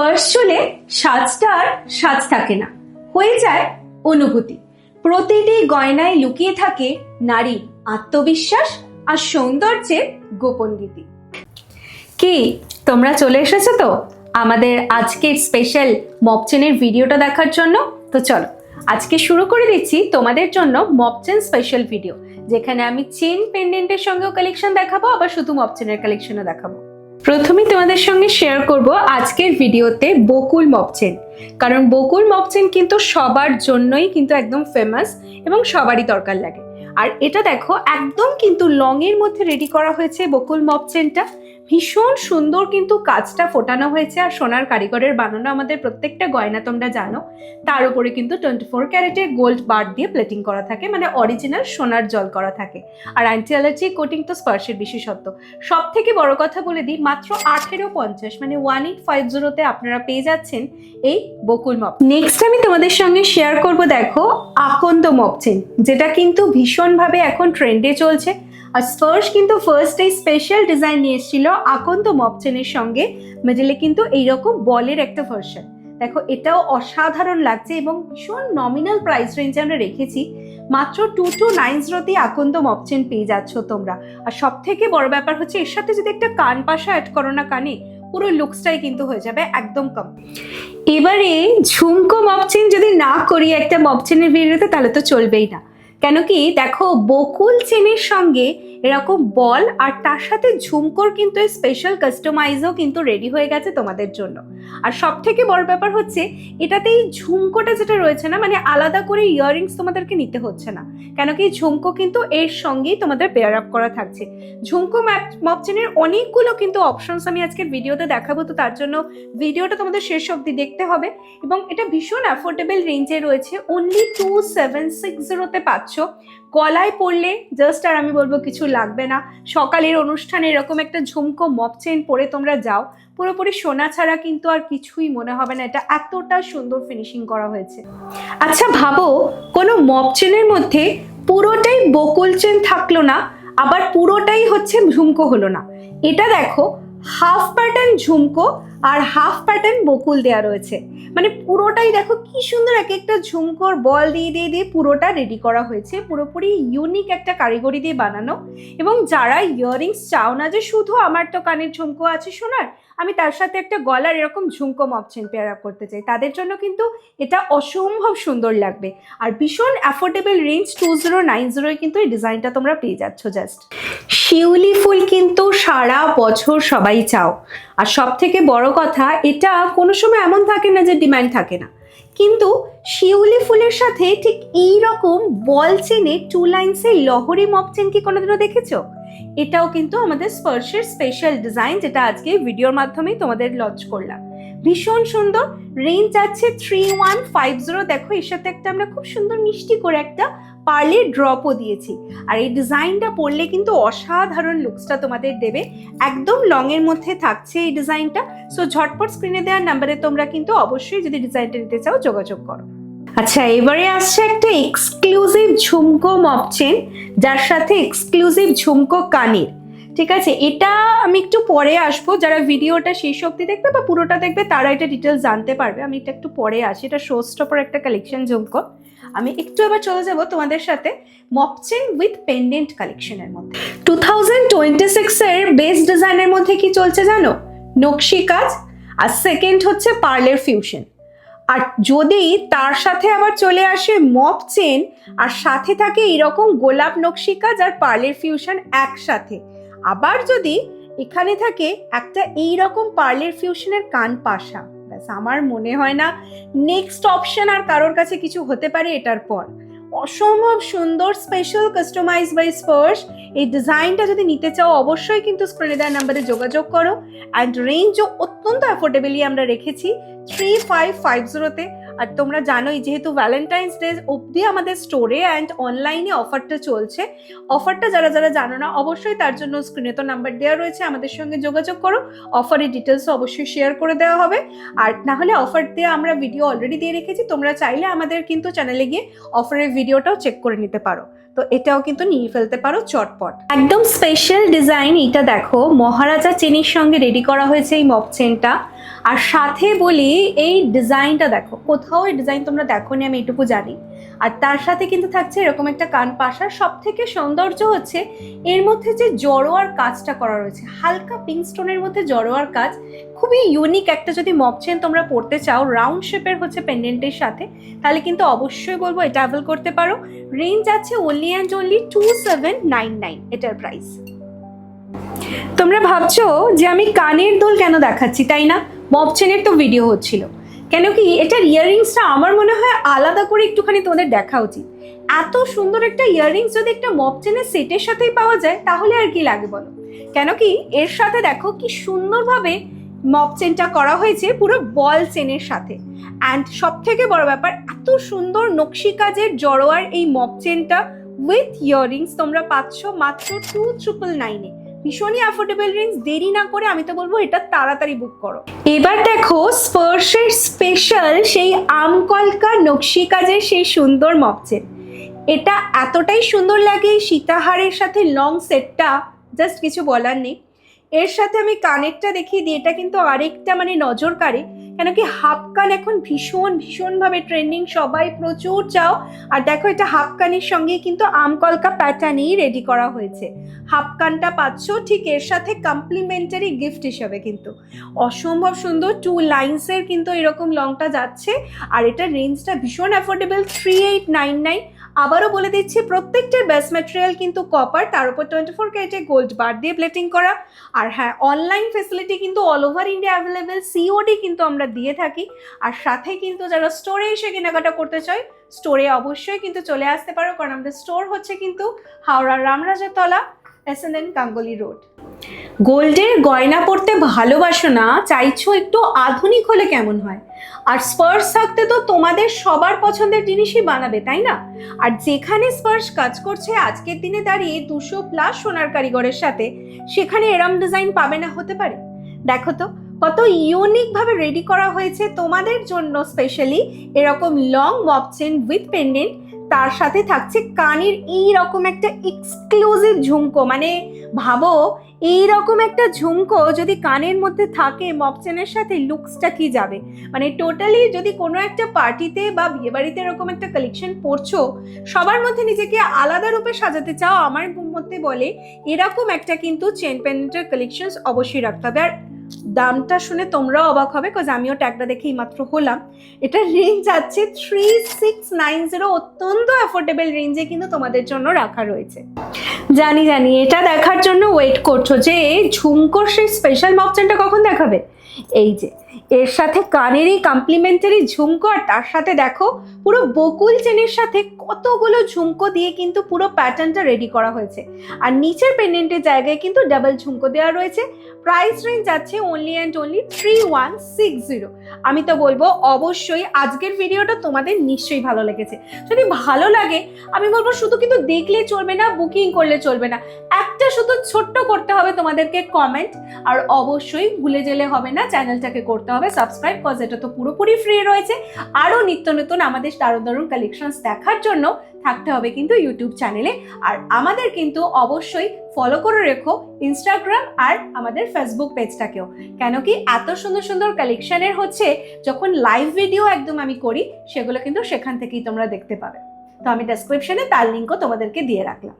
স্পার্শ চলে সাজটা আর সাজ থাকে না। হয়ে যায় অনুভূতি। প্রতিটি গয়নায় লুকিয়ে থাকে নারী আত্মবিশ্বাস আর সৌন্দর্যের গোপন গীতি। কি? তোমরা চলে এসেছ তো? আমাদের আজকের স্পেশাল মপচেনের ভিডিওটা দেখার জন্য? তো চলো, আজকে শুরু করে দিচ্ছি তোমাদের জন্য মপচেন স্পেশাল ভিডিও যেখানে আমি চেন পেন্ডেন্টের সঙ্গেও কালেকশন দেখাবো, আবার শুধু মপচেনের কালেকশনও দেখাবো। প্রথমেই তোমাদের সঙ্গে শেয়ার করব আজকের ভিডিওতে বকুল মপচেন কারণ বকুল মপচেন কিন্তু সবার জন্যই কিন্তু একদম ফেমাস এবং সবারই দরকার লাগে। আর এটা দেখো, একদম কিন্তু লংয়ের মধ্যে রেডি করা হয়েছে বকুল মপচেনটা ভীষণ সুন্দর কিন্তু কাজটা ফোটানো হয়েছে আর সোনার কারিগরের বানানো আমাদের প্রত্যেকটা গয়না তোমরা জানো। তার উপরে কিন্তু টোয়েন্টি ফোর ক্যারেটের গোল্ড বার দিয়ে প্লেটিং করা থাকে মানে অরিজিনাল সোনার জল করা থাকে। আর অ্যান্টি অ্যালার্জি কোটিং তো স্পার্শের বিশেষত্ব। সব থেকে বড় কথা বলে দিই, মাত্র আঠেরো পঞ্চাশ মানে ওয়ান এইট ফাইভ জিরোতে আপনারা পেয়ে যাচ্ছেন এই বকুল মপ নেক্সট আমি তোমাদের সঙ্গে শেয়ার করব, দেখো, আকন্দ মপচেন যেটা কিন্তু ভীষণভাবে এখন ট্রেন্ডে চলছে। আর স্পার্শ কিন্তু ফার্স্ট এই স্পেশাল ডিজাইন নিয়ে এসেছিল আকন্দ মপচেনের সঙ্গে মিডলে কিন্তু এইরকম বলের একটা ভার্সন দেখো, এটাও অসাধারণ লাগছে এবং ভীষণ নমিনাল প্রাইস রেঞ্জে আমরা রেখেছি। মাত্র টু টু নাইন জিরোতে আকন্দ মপচেন পেয়ে যাচ্ছ তোমরা। আর সব থেকে বড় ব্যাপার হচ্ছে, এর সাথে যদি একটা কান পাশা অ্যাড করো না কানে, পুরো লুকসটাই কিন্তু হয়ে যাবে একদম কম। এবারে ঝুমকো মপচেন যদি না করি একটা মপচেনের ভিডিওতে তাহলে তো চলবেই না। কেন কি দেখো, বকুল চেনের সঙ্গে এরকম বল আর তার সাথে ঝুমকোর কিন্তু স্পেশাল কাস্টমাইজও কিন্তু রেডি হয়ে গেছে তোমাদের জন্য। আর সব থেকে বড় ব্যাপার হচ্ছে এটাতে এই ঝুমকোটা যেটা রয়েছে না মানে আলাদা করে ইয়াররিংস তোমাদেরকে নিতে হচ্ছে না। কেন কি ঝুমকো কিন্তু এর সঙ্গেই তোমাদের পেয়ার আপ করা থাকছে। ঝুমকো মপচেনের অনেকগুলো কিন্তু অপশনস আমি আজকের ভিডিওতে দেখাবো, তো তার জন্য ভিডিওটা তোমাদের শেষ অবধি দেখতে হবে। এবং এটা ভীষণ অ্যাফোর্ডেবল রেঞ্জে রয়েছে অনলি টু সেভেন সিক্স জিরোতে পাচ্ছ। গলায় পড়লে জাস্ট আর আমি বলব কিছু লাগবে না। সকালের অনুষ্ঠানে এরকম একটা ঝুমকো মপ চেন পরে তোমরা যাও। পুরোপুরি সোনা ছাড়া কিন্তু আর কিছুই মনে হবে না। এটা এতটা সুন্দর ফিনিশিং করা হয়েছে। আচ্ছা ভাবো, কোনো মপ চেনের মধ্যে পুরোটাই বকুল চেন থাকল না, আবার পুরোটাই হচ্ছে ঝুমকো হলো না। এটা দেখো হাফ প্যাটার্ন ঝুমকো আর হাফ প্যাটার্ন বকুল দেওয়া রয়েছে। মানে পুরোটাই দেখো কি সুন্দর এক একটা ঝুমকোর বল দিয়ে দিয়ে দিয়ে পুরোটা রেডি করা হয়েছে। পুরোপুরি ইউনিক একটা কারিগরি দিয়ে বানানো। এবং যারা ইয়াররিংস চাও না যে শুধু আমার তো কানের ঝুমকো আছে সোনার, আমি তার সাথে একটা গলার এরকম ঝুমকো মপচেন পেয়ার আপ করতে চাই। তাদের জন্য কিন্তু এটা অসম্ভব সুন্দর লাগবে। আর ভীষণ affordable range two zero nine জিরোয় কিন্তু এই ডিজাইনটা তোমরা পেয়ে যাচ্ছ জাস্ট শিউলি ফুল কিন্তু সারা বছর সবাই চাও। আর সব থেকে বড় কথা, এটা কোনো সময় এমন থাকে না যে ডিম্যান্ড থাকে না। কিন্তু শিউলি ফুলের সাথে ঠিক এই রকম বল চেনে টু লাইন্সের লহরি মপ চেন কি কোনোদিনও দেখেছ? এটাও কিন্তু আমাদের স্পর্শের স্পেশাল ডিজাইন যেটা আজকে ভিডিওর মাধ্যমেই তোমাদের লঞ্চ করলাম। ভীষণ সুন্দর। রেঞ্জ আছে থ্রি ওয়ান ফাইভ জিরো দেখো, এর সাথে একটা আমরা খুব সুন্দর মিষ্টি করে একটা পার্লের ড্রপও দিয়েছি। আর এই ডিজাইনটা পরলে কিন্তু অসাধারণ লুকসটা তোমাদের দেবে। একদম লং এর মধ্যে থাকছে এই ডিজাইনটা সো ঝটপট স্ক্রিনে দেওয়ার নাম্বারে তোমরা কিন্তু অবশ্যই যদি ডিজাইনটা নিতে চাও, যোগাযোগ করো। আচ্ছা এবারে আসছে একটা এক্সক্লুসিভ ঝুমকো মপচেন যার সাথে এক্সক্লুসিভ ঝুমকো কানের। ঠিক আছে? এটা আমি একটু পরে আসব। যারা ভিডিওটা শেষ অবধি দেখবে বা পুরোটা দেখবে, তারা এটা ডিটেলস জানতে পারবে। আমি এটা একটু পরে আসি। এটা শো স্টপার একটা কালেকশন ঝুমকো আমি একটু এবার চলে যাব তোমাদের সাথে মপচেন উইথ পেন্ডেন্ট কালেকশনের মধ্যে। টু থাউজেন্ড টোয়েন্টি সিক্সের বেস্ট ডিজাইনের মধ্যে কি চলছে জানো? নকশি কাজ। আর সেকেন্ড হচ্ছে পার্লের ফিউশন আর যদি তার সাথে আবার চলে আসে মপ চেন আর সাথে থাকে এরকম গোলাপ নকশি কাজ আর পার্লের ফিউশন একসাথে আবার যদি এখানে থাকে একটা এই রকম পার্লের ফিউশনের কান পাশা, ব্যাস আমার মনে হয় না নেক্সট অপশন আর কারোর কাছে কিছু হতে পারে এটার পর। অসম্ভব সুন্দর স্পেশাল কাস্টমাইজ বাই স্পার্শ এই ডিজাইনটা যদি নিতে চাও অবশ্যই কিন্তু স্ক্রিনে দেওয়ার নাম্বারে যোগাযোগ করো। অ্যান্ড রেঞ্জও অত্যন্ত অ্যাফোর্ডেবলি আমরা রেখেছি। থ্রি ফাইভ ফাইভ জিরোতে আর তোমরা জানোই, যেহেতু ভ্যালেন্টাইন্স ডে অবধি আমাদের স্টোরে অ্যান্ড অনলাইনে অফারটা চলছে অফারটা যারা যারা জানো না, অবশ্যই তার জন্য স্ক্রিনে তো নাম্বার দেওয়া রয়েছে, আমাদের সঙ্গে যোগাযোগ করো। অফারের ডিটেলসও অবশ্যই শেয়ার করে দেওয়া হবে। আর না হলে অফার দিয়ে আমরা ভিডিও অলরেডি দিয়ে রেখেছি, তোমরা চাইলে আমাদের কিন্তু চ্যানেলে গিয়ে অফারের ভিডিওটাও চেক করে নিতে পারো। তো এটাও কিন্তু নিয়ে ফেলতে পারো চটপট। একদম স্পেশাল ডিজাইন এটা দেখো, মহারাজা চেনির সঙ্গে রেডি করা হয়েছে এই মপ চেনটা আর সাথে বলি, এই ডিজাইনটা দেখো, কোথাও এই ডিজাইন তোমরা দেখো নি আমি এটুকু জানি। আর তার সাথে কিন্তু থাকছে এরকম একটা কান পাশা। সব থেকে সৌন্দর্য হচ্ছে এর মধ্যে যে জড়োয়ার কাজটা করা রয়েছে। হালকা পিঙ্ক স্টোনের মধ্যে জড়োয়ার কাজ। খুবই ইউনিক একটা যদি মপ চেন তোমরা পড়তে চাও রাউন্ড শেপের হচ্ছে পেন্ডেন্টের সাথে, তাহলে কিন্তু অবশ্যই বলব এটা অ্যাভেল করতে পারো। রেঞ্জ আছে only and only two seven nine nine এটার প্রাইস তোমরা ভাবছ যে আমি কানের দোল কেন দেখাচ্ছি, তাই না? মপ চেনের তো ভিডিও হচ্ছিল। কেন কি এটার ইয়াররিংসটা আমার মনে হয় আলাদা করে একটুখানি তোমাদের দেখা উচিত। এত সুন্দর একটা ইয়াররিংস যদি একটা মপ চেনের সেটের সাথেই পাওয়া যায়, তাহলে আর কি লাগে বলো? কেন কি এর সাথে দেখো কি সুন্দরভাবে মপ চেনটা করা হয়েছে পুরো বল চেনের সাথে। অ্যান্ড সব থেকে বড় ব্যাপার, এত সুন্দর নকশি কাজের জড়োয়ার এই মপ চেনটা উইথ ইয়াররিংস তোমরা পাচ্ছ মাত্র টু ট্রিপল নাইনে ভীষণই অ্যাফোর্ডেবল রিংস দেরি না করে আমি তো বলব এটা তাড়াতাড়ি বুক করো। এবার দেখো স্পর্শের স্পেশাল সেই আমকলকা নকশি কাজের সেই সুন্দর মপচেন এটা এতটাই সুন্দর লাগে সীতাহারের সাথে লং সেটটা জাস্ট কিছু বলার নেই। এর সাথে আমি কানেরটা দেখিয়ে দিই, এটা কিন্তু আরেকটা মানে নজর কাড়ে কেন কি হাফ কান এখন ভীষণ, ভীষণভাবে ট্রেন্ডিং সবাই প্রচুর চাও। আর দেখো এটা হাফ কানের সঙ্গে কিন্তু আমকলকা প্যাটার্নেই রেডি করা হয়েছে। হাফ কানটা পাচ্ছ, ঠিক এর সাথে কমপ্লিমেন্টারি গিফট হিসেবে কিন্তু। অসম্ভব সুন্দর টু লাইন্সের কিন্তু এরকম লংটা যাচ্ছে। আর এটার রেঞ্জটা ভীষণ affordable three eight nine nine আবারও বলে দিচ্ছি প্রত্যেকটার বেস্ট ম্যাটেরিয়াল কিন্তু কপার তার উপর টোয়েন্টি ফোর ক্যারেটে গোল্ড বার দিয়ে প্লেটিং করা। আর হ্যাঁ অনলাইন ফেসিলিটি কিন্তু all over India available COD কিন্তু আমরা দিয়ে থাকি। আর সাথে কিন্তু যারা স্টোরে এসে কেনাকাটা করতে চায় স্টোরে অবশ্যই কিন্তু চলে আসতে পারো, কারণ আমাদের স্টোর হচ্ছে কিন্তু হাওড়ার রামরাজার তলা S N N Ganguly road গোল্ডের গয়না পরতে ভালোবাসো না, চাইছো একটু আধুনিক হলে কেমন হয়? আর স্পার্স থাকতে তো তোমাদের সবার পছন্দের জিনিসই বানাবে, তাই না? আর যেখানে স্পার্স কাজ করছে, আজকের দিনে দাঁড়িয়ে দুশো প্লাস সোনার কারিগরের সাথে, সেখানে এরম ডিজাইন পাবে না হতে পারে? দেখো তো, কত ইউনিক ভাবে রেডি করা হয়েছে তোমাদের জন্য স্পেশালি এরকম long mop chain with pendant তার সাথে থাকছে কানের এই রকম একটা এক্সক্লুসিভ ঝুমকো। মানে ভাবো এই রকম একটা ঝুমকো যদি কানের মধ্যে থাকে মপচেনের সাথে লুকসটা কি যাবে? মানে টোটালি যদি কোনো একটা পার্টিতে বা বিয়েবাড়িতে এরকম একটা কালেকশন পড়ছো সবার মধ্যে নিজেকে আলাদা রূপে সাজাতে চাও, আমার মধ্যে বলে এরকম একটা কিন্তু চেন পেন্টের কালেকশন অবশ্যই রাখতে হবে। আর দামটা শুনে তোমরাও অবাক হবে কজ আমিও ট্যাগটা দেখে মাত্র হলাম। এটা রেঞ্জ আছে থ্রি সিক্স নাইন জিরো অত্যন্ত অ্যাফোর্ডেবল রেঞ্জে কিন্তু তোমাদের জন্য রাখা রয়েছে। জানি জানি, এটা দেখার জন্য ওয়েট করছ যে ঝুমকোর সেই স্পেশাল মপচেনটা কখন দেখাবে? এই যে এর সাথে কানেরই কমপ্লিমেন্টারি ঝুমকো আর তার সাথে দেখো পুরো বকুল চেনের সাথে কতগুলো ঝুমকো দিয়ে কিন্তু পুরো প্যাটার্নটা রেডি করা হয়েছে। আর নিচের পেন্ডেন্টের জায়গায় কিন্তু ডাবল ঝুমকো দেওয়া রয়েছে। প্রাইস রেঞ্জ আছে only and only three one six zero আমি তো বলব অবশ্যই আজকের ভিডিওটা তোমাদের নিশ্চয়ই ভালো লেগেছে। যদি ভালো লাগে, আমি বলব শুধু কিন্তু দেখলে চলবে না বুকিং করলে চলবে না। একটা শুধু ছোট্ট করতে হবে তোমাদেরকে কমেন্ট আর অবশ্যই ভুলে গেলে হবে না চ্যানেলটাকে করতে হবে। সাবস্ক্রাইব কজ এটা তো পুরোপুরি ফ্রি রয়েছে। আরও নিত্য নতুন আমাদের দারুণ দারুণ কালেকশনস দেখার জন্য থাকতে হবে কিন্তু ইউটিউব চ্যানেলে আর আমাদের কিন্তু অবশ্যই ফলো করে রেখো ইনস্টাগ্রাম আর আমাদের ফেসবুক পেজটাকেও কেন কি এত সুন্দর সুন্দর কালেকশনের হচ্ছে যখন লাইভ ভিডিও একদম আমি করি, সেগুলো কিন্তু সেখান থেকেই তোমরা দেখতে পাবে। তো আমি ডেসক্রিপশনে তার লিঙ্কও তোমাদেরকে দিয়ে রাখলাম।